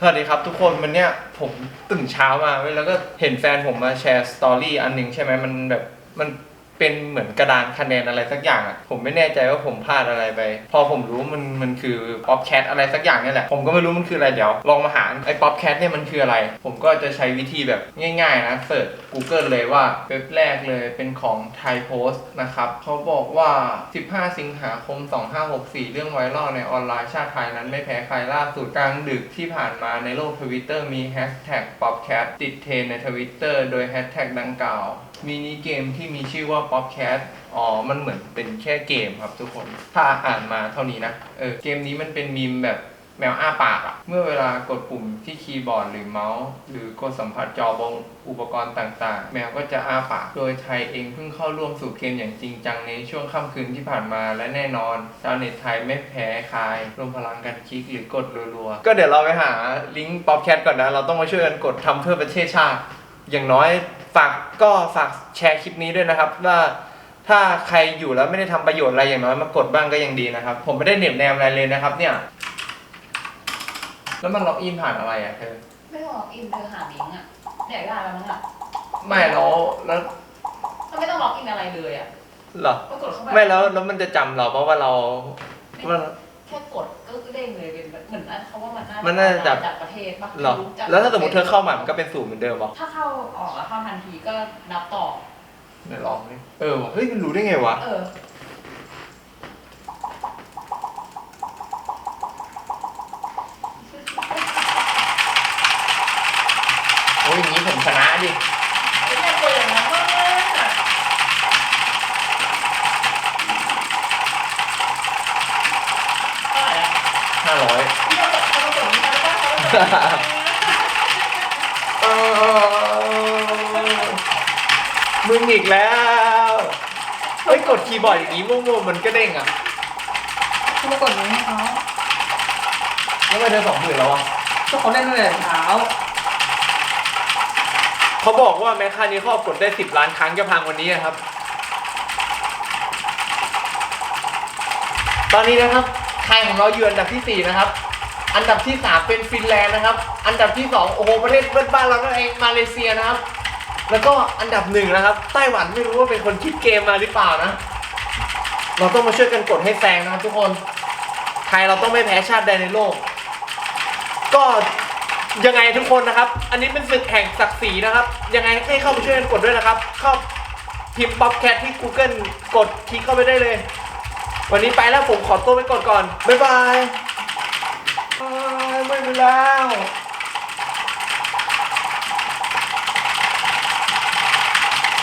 สวัสดีครับทุกคนวันเนี้ยผมตื่นเช้ามาเว้ยแล้วก็เห็นแฟนผมมาแชร์สตอรี่อันหนึ่งใช่ไหมมันแบบมัน เป็นเหมือนกระดานคะแนนอะไรสักอย่างอะผมไม่แน่ใจว่าผมพลาดอะไรไป พอผมรู้มันมันคือป๊อปแคทอะไรสักอย่างนี่แหละ ผมก็ไม่รู้มันคืออะไรเดี๋ยว ลองมาหาไอ้ป๊อปแคทเนี่ยมันคืออะไร ผมก็จะใช้วิธีแบบง่ายๆนะเสิร์ช Google เลยว่าเว็บแรกเลยเป็นของ Thai Post นะครับเขาบอกว่า 15 สิงหาคม 2564 เรื่องไวรัลในออนไลน์ชาติไทยนั้นไม่แพ้ใครล่าสุดกลางดึกที่ผ่านมาในโลกทวิตเตอร์มีแฮชแท็ก Popcat ติดเทรนในทวิตเตอร์โดยแฮชแท็กดังกล่าวมินิเกมที่มีชื่อว่า Popcat อ๋อ มันเหมือนเป็นแค่เกมครับทุกคน ถ้าอ่านมาเท่านี้นะ เออ เกมนี้มันเป็นมีมแบบแมวอ้าปากอะเมื่อเวลากดปุ่มที่คีย์บอร์ดหรือเมาส์ หรือกดสัมผัสจอบงอุปกรณ์ต่างๆ แมวก็จะอ้าปาก โดยไทยเองเพิ่งเข้าร่วมสู่เกมอย่างจริงจังในช่วงค่ำคืนที่ผ่านมาและแน่นอนชาวเน็ตไทยไม่แพ้ใครรวมพลังกันคลิกหรือกดรัวๆ ก็เดี๋ยวเราไปหาลิงก์ Popcat ก่อนนะ เราต้องมาช่วยกันกดทำเพื่อประเทศชาติ อย่างน้อย ฝากก็ฝากแชร์คลิปนี้ด้วยนะครับว่าถ้าใครอยู่แล้วไม่ได้ทำประโยชน์อะไรอย่างน้อยมากดบ้างก็ยังดีนะครับ ผมไม่ได้เหน็บแนมอะไรเลยนะครับ เนี่ย แล้วมันล็อกอินผ่านอะไรอะเธอไม่ต้องล็อกอินเธอหาลิงก์อะเนี่ยได้แล้วมั้งอะไม่แล้วแล้วถ้าไม่ต้องล็อกอินอะไรเลยอะเหรอก็กดเข้าไปไม่แล้วแล้วมันจะจำเราเพราะว่าเราว่าแค่กดก็เด้ง เลยเป็นเหมือนนะเขาว่ามันมันน่าจะจับจากประเทศปะเหรอจับแล้วถ้าสมมติเธอเข้ามามันก็เป็นศูนย์เหมือนเดิมเหรอถ้าเข้าออกแล้วเข้าทันทีก็นับต่อ ไหนลองดิเออว่ะเฮ้ยมันรู้ได้ไงวะ เออ โอ้ยอย่างนี้ผมชนะดิ ไม่ใช่กดอย่างนั้นก็เท่าไหร่อะ ห้าร้อย ที่เรากดเขากดนี้เขาก็เขาก็ กดเออมึงอีกแล้ว เฮ้ยกดคีย์บอร์ดอย่างนี้โง่ๆมันก็เด้งอะเขามากดนี้ให้เขาแล้วทำไมเธอสองหมื่นแล้วอะก็เขาเล่นตั้งแต่เช้าเขาบอกว่าแม้ค่านี้ครอบกดได้สิบล้านครั้งจะพังวันนี้อะครับ ตอนนี้นะครับไทยของเราอยู่อันดับที่สี่นะครับ อันดับที่สามเป็นฟินแลนด์นะครับ อันดับที่สองโอ้โหประเทศเพื่อนบ้านเรานั่นเองมาเลเซียนะครับ แล้วก็อันดับหนึ่งนะครับไต้หวันไม่รู้ว่าเป็นคนคิดเกมมาหรือเปล่านะ เราต้องมาช่วยกันกดให้แซงนะครับทุกคน ไทยเราต้องไม่แพ้ชาติใดในโลก ก็ยังไงทุกคนนะครับ อันนี้เป็นศึกแห่งศักดิ์ศรีนะครับ ยังไงให้เข้าไปช่วยกันกดด้วยนะครับ เข้าพิมพ์ป๊อปแคทที่ Google กดคลิกเข้าไปได้เลย วันนี้ไปแล้วผมขอตัวไปกดก่อน บ๊ายบายบายไม่ไปแล้ว